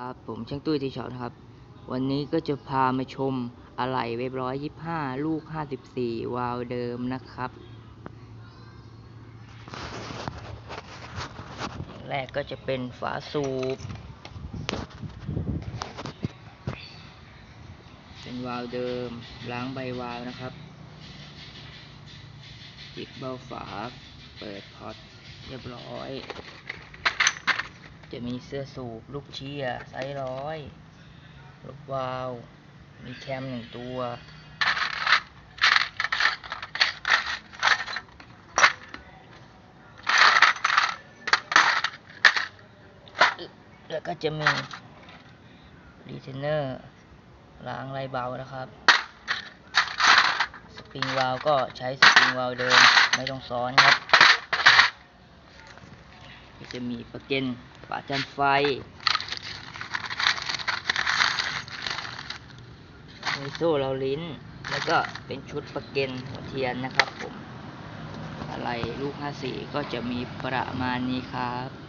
ครับผมช่างตุ้ยที่ชอบนะครับ วันนี้ก็จะพามาชมอะไหล่เว็บร้อยยี่ห้าลูกห้าสิบสี่วาล์วเดิมนะครับ แรกก็จะเป็นฝาสูบ เป็นวาล์วเดิม ล้างใบวาล์วนะครับปิดเบ้าฝา เปิดพอร์ตเรียบร้อย จะมีเสื้อสูบลูกเชียไซส์ร้อยลูกวาล์วมีแคมหนึ่งตัว แล้วก็จะมีรีเทนเนอร์ล้างไรเบานะครับ สปริงวาลก็ใช้สปริงวาลเดิม ไม่ต้องซ้อนครับ จะมีประเก็นฝาจันไฟมีโซ่เราลิ้น แล้วก็เป็นชุดประเก็นหัวเทียนนะครับผม อะไรลูก 54 ก็จะมีประมาณนี้ครับ